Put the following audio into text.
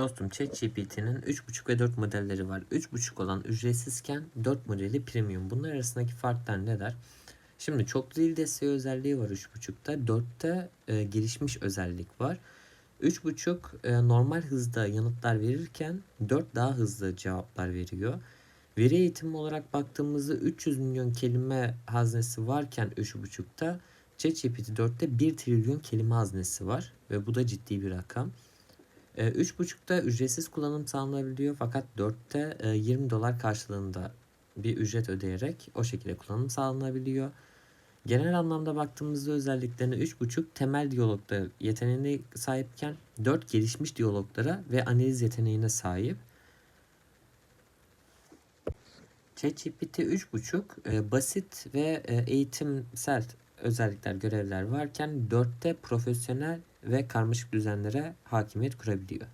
Dostum ChatGPT'nin 3.5 ve 4 modelleri var. 3.5 olan ücretsizken 4 modeli premium. Bunlar arasındaki farklar neler? Şimdi çok dil desteği özelliği var 3.5'ta. 4'te e, gelişmiş özellik var. 3.5 e, normal hızda yanıtlar verirken 4 daha hızlı cevaplar veriyor. Veri eğitimi olarak baktığımızda 300 milyon kelime haznesi varken 3.5'ta ChatGPT 4'te 1 trilyon kelime haznesi var ve bu da ciddi bir rakam. E, 3.5'ta ücretsiz kullanım sağlanabiliyor fakat 4'te e, 20 dolar karşılığında bir ücret ödeyerek o şekilde kullanım sağlanabiliyor. Genel anlamda baktığımızda özelliklerine 3.5 temel diyalogda yeteneğine sahipken 4 gelişmiş diyaloglara ve analiz yeteneğine sahip. ChatGPT 3.5 e, basit ve e, eğitimsel özellikler, görevler varken 4'te profesyonel ve karmaşık düzenlere hakimiyet kurabiliyor.